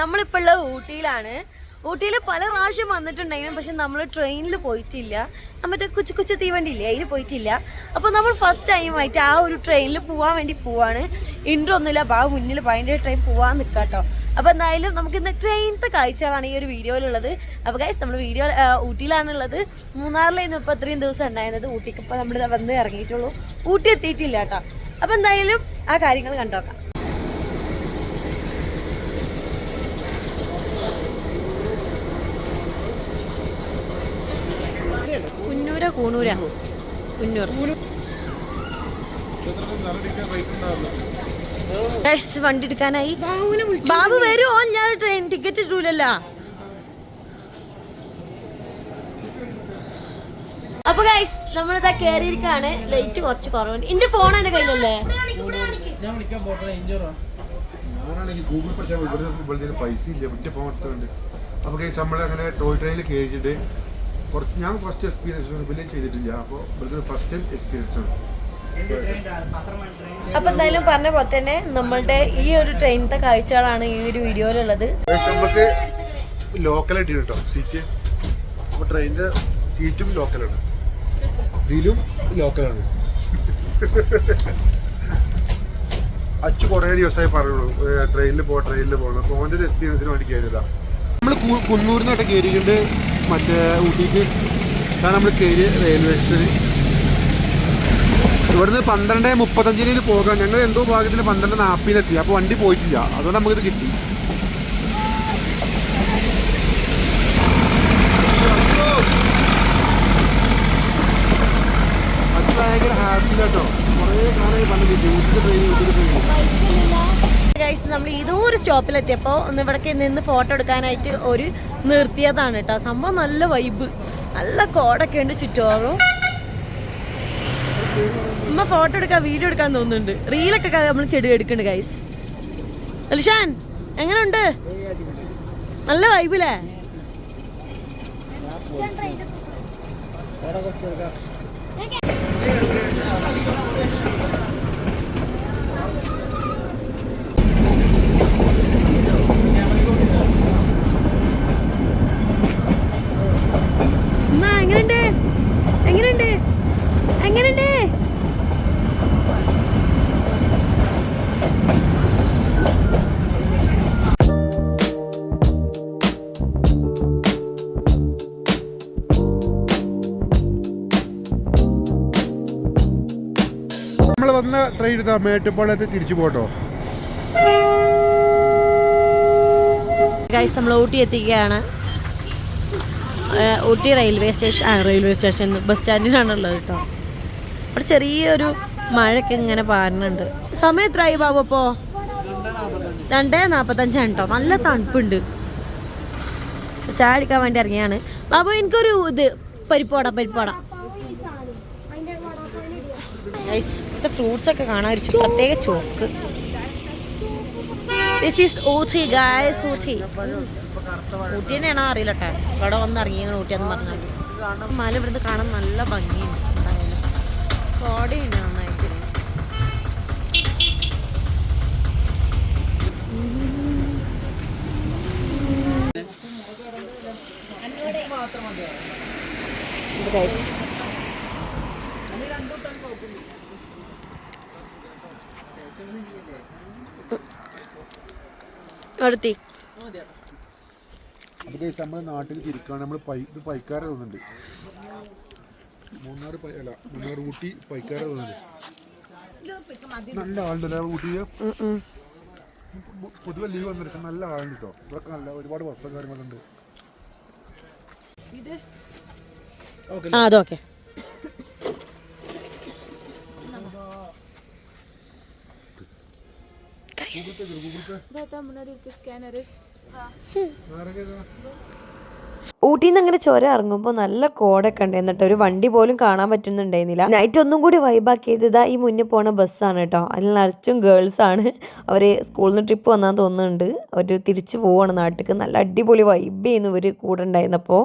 നമ്മളിപ്പോൾ ഉള്ള ഊട്ടിയിലാണ്. ഊട്ടിയിൽ പല പ്രാവശ്യം വന്നിട്ടുണ്ടെങ്കിലും പക്ഷെ നമ്മൾ ട്രെയിനിൽ പോയിട്ടില്ല. മറ്റേ കൊച്ചു കുച്ചു തീവണ്ടി ഇല്ലേ അതിൽ പോയിട്ടില്ല. അപ്പോൾ നമ്മൾ ഫസ്റ്റ് ടൈമായിട്ട് ആ ഒരു ട്രെയിനിൽ പോകാൻ വേണ്ടി പോവാണ്. ഇൻട്രോ ഒന്നുമില്ല ബാ മുന്നിൽ ഭയങ്കര ട്രെയിൻ പോവാൻ നിൽക്കാം കേട്ടോ അപ്പോൾ എന്തായാലും നമുക്ക് ഇന്ന് ട്രെയിനത്തെ കാഴ്ചകളാണ് ഈ ഒരു വീഡിയോയിലുള്ളത്. അപ്പോൾ ഗൈസ് നമ്മൾ വീഡിയോ ഊട്ടിയിലാണുള്ളത്. മൂന്നാറിലായിരുന്നു ഇപ്പോൾ ഇത്രയും ദിവസം ഉണ്ടായിരുന്നത്. ഊട്ടിക്ക് ഇപ്പോൾ നമ്മൾ വന്ന് ഇറങ്ങിയിട്ടുള്ളൂ. ഊട്ടി എത്തിയിട്ടില്ല കേട്ടോ. അപ്പോൾ എന്തായാലും ആ കാര്യങ്ങൾ കണ്ടോക്കാം. കുന്നൂര കൂണൂരാ ഗൈസ് വണ്ടി എടുക്കാനായി. ബാബു വരുമോ ഞാൻ ട്രെയിൻ ടിക്കറ്റ് ഇട്ടൂലല്ലോ അപ്പൊ ഗൈസ് നമ്മളിതാ കേറിയിരിക്കാണ്. ലൈറ്റ് കുറച്ച് കുറവുണ്ട്. എന്റെ ഫോൺ എന്റെ കയ്യിലല്ലേ? ഗൂഗിൾ പേ പൈസ ഇല്ല മറ്റേ ഫോൺ എടുത്തുണ്ട് അപ്പോൾ കേസ് നമ്മൾ അങ്ങനെ ടോയ് ട്രെയിനിൽ കയറിയിട്ട് കുറച്ച് ഞാൻ ഫസ്റ്റ് എക്സ്പീരിയൻസ് വലിയ ചെയ്തിട്ടില്ല. അപ്പോൾ ഇവിടുത്തെ ഫസ്റ്റ് ടൈം? എക്സ്പീരിയൻസ് ആണ് അപ്പൊ എന്തായാലും പറഞ്ഞ പോലെ തന്നെ നമ്മളുടെ ഈ ഒരു ട്രെയിനത്തെ കാഴ്ചകളാണ് ഈ ഒരു വീഡിയോയിലുള്ളത്. നമുക്ക് ലോക്കലായിട്ട് കേട്ടോ. സീറ്റ് അപ്പോൾ ട്രെയിനിന്റെ സീറ്റും ലോക്കലാണ് ഇതിലും ലോക്കലാണ് അച്ചു കുറേ ദിവസമായി പറയുള്ളൂ. ട്രെയിനിൽ പോ ട്രെയിനിൽ പോകണം അപ്പോൾ ഓന്റെ ഒരു എക്സ്പീരിയൻസിന് വേണ്ടി കയറിയതാണ് കുന്നൂരിൽ നിന്നൊക്കെ കയറിയിട്ടുണ്ട് മറ്റേ ഊട്ടിക്ക്. അതാണ് നമ്മൾ കയറി റെയിൽവേ സ്റ്റേഷൻ ഇവിടുന്ന് പന്ത്രണ്ട് മുപ്പത്തഞ്ചിന് പോകാം. ഞങ്ങൾ എന്തോ ഭാഗത്തിൽ പന്ത്രണ്ട് നാൽപ്പതിനെത്തി അപ്പോൾ വണ്ടി പോയിട്ടില്ല. അതുകൊണ്ട് നമുക്കിത് കിട്ടി. അത് ഭയങ്കര ഹാപ്പി കേട്ടോ കുറേ കാലമായി കിട്ടി ഊട്ടിക്ക് ട്രെയിൻ ഊട്ടിക്ക് ട്രെയിൻ ഗൈസ് നമ്മൾ ഏതോ ഒരു സ്റ്റോപ്പിലെത്തിയപ്പോൾ ഒന്ന് ഇവിടേക്ക് നിന്ന് ഫോട്ടോ എടുക്കാനായിട്ട് ഒരു നിർത്തിയതാണ് കേട്ടോ. സംഭവം നല്ല വൈബ് നല്ല കോടൊക്കെ ഉണ്ട് ചുറ്റോറും അമ്മ ഫോട്ടോ എടുക്കാൻ വീഡിയോ എടുക്കാൻ തോന്നുന്നുണ്ട്. റീലൊക്കെ നമ്മൾ ചെടി എടുക്കുന്നുണ്ട് ഗൈസ് അലിഷാൻ എങ്ങനെയുണ്ട് നല്ല വൈബിലേ അവിടെ കുറച്ചെടുക്കാം ഉമ്മ എങ്ങനെയുണ്ട് എങ്ങനെയുണ്ട് എങ്ങനെയുണ്ട്? നമ്മൾ വന്ന ട്രെയിൻ എടുത്താ മേട്ടുപ്പാളയത്ത് തിരിച്ചു പോട്ടോ. ഗൈസ് നമ്മൾ ഊട്ടി എത്തിക്കുകയാണ്. ഊട്ടി റെയിൽവേ സ്റ്റേഷൻ ആ റെയിൽവേ സ്റ്റേഷൻ ബസ് സ്റ്റാൻഡിലാണുള്ളത് കേട്ടോ. അവിടെ ചെറിയൊരു മഴയൊക്കെ ഇങ്ങനെ പാരുന്നുണ്ട്. സമയം എത്രയായി ബാബു അപ്പോ? രണ്ടേ നാൽപ്പത്തഞ്ചാണ് കേട്ടോ നല്ല തണുപ്പുണ്ട്. ചായ അടിക്കാൻ വേണ്ടി ഇറങ്ങിയാണ്. ബാബു എനിക്കൊരു ഇത് പരിപ്പോട പരിപ്പോട ഗൈസ് ഫ്രൂട്ട്സ് ഒക്കെ കാണാൻ ഒരു പ്രത്യേക ചോക്ക്. ഊട്ടി തന്നെയാണോ അറിയില്ല കേട്ടോ. ഇവിടെ വന്ന് ഇറങ്ങിയാണ് ഊട്ടി എന്ന് പറഞ്ഞാൽ മല ഇവിടുന്ന് കാണാൻ നല്ല ഭംഗിയുണ്ട്. കോടയുണ്ട് നന്നായിട്ട് അപ്പോൾ നമ്മൾ നാട്ടിൽ തിരിക്കാൻ നമ്മൾ പൈ ഇത് പൈക്കാരെ തോന്നുന്നുണ്ട്. മൂന്നാർ പൈ അല്ല മൂന്നാർ ഊട്ടി പൈക്കാരെ നല്ല ആളുണ്ടല്ലേ ഊട്ടിയിൽ. പൊതുവെ ലീവ് വന്നു പക്ഷെ നല്ല ആളുണ്ട് കേട്ടോ. ഇവിടെയൊക്കെ നല്ല ഒരുപാട് വസ്ത്രം കാര്യങ്ങളുണ്ട് ആ അതൊക്കെ. ഊട്ടിയിൽ നിന്ന് അങ്ങനെ ചുരം ഇറങ്ങുമ്പോൾ നല്ല കോടൊക്കെ ഉണ്ട് എന്നിട്ട് ഒരു വണ്ടി പോലും കാണാൻ പറ്റുന്നുണ്ടായിരുന്നില്ല. നൈറ്റ് ഒന്നും കൂടി വൈബാക്കിയത് ഇതാ ഈ മുന്നിൽ പോണ ബസ്സാണ് കേട്ടോ. അതിൽ നിറച്ചും ഗേൾസ് ആണ്. അവർ സ്കൂളിൽ നിന്ന് ട്രിപ്പ് വന്നാൽ തോന്നുന്നുണ്ട്. അവർ തിരിച്ചു പോവാണ് നാട്ടിലേക്ക് നല്ല അടിപൊളി വൈബ് ചെയ്യുന്നു ഇവർ കൂടെ ഉണ്ടായിരുന്നപ്പോൾ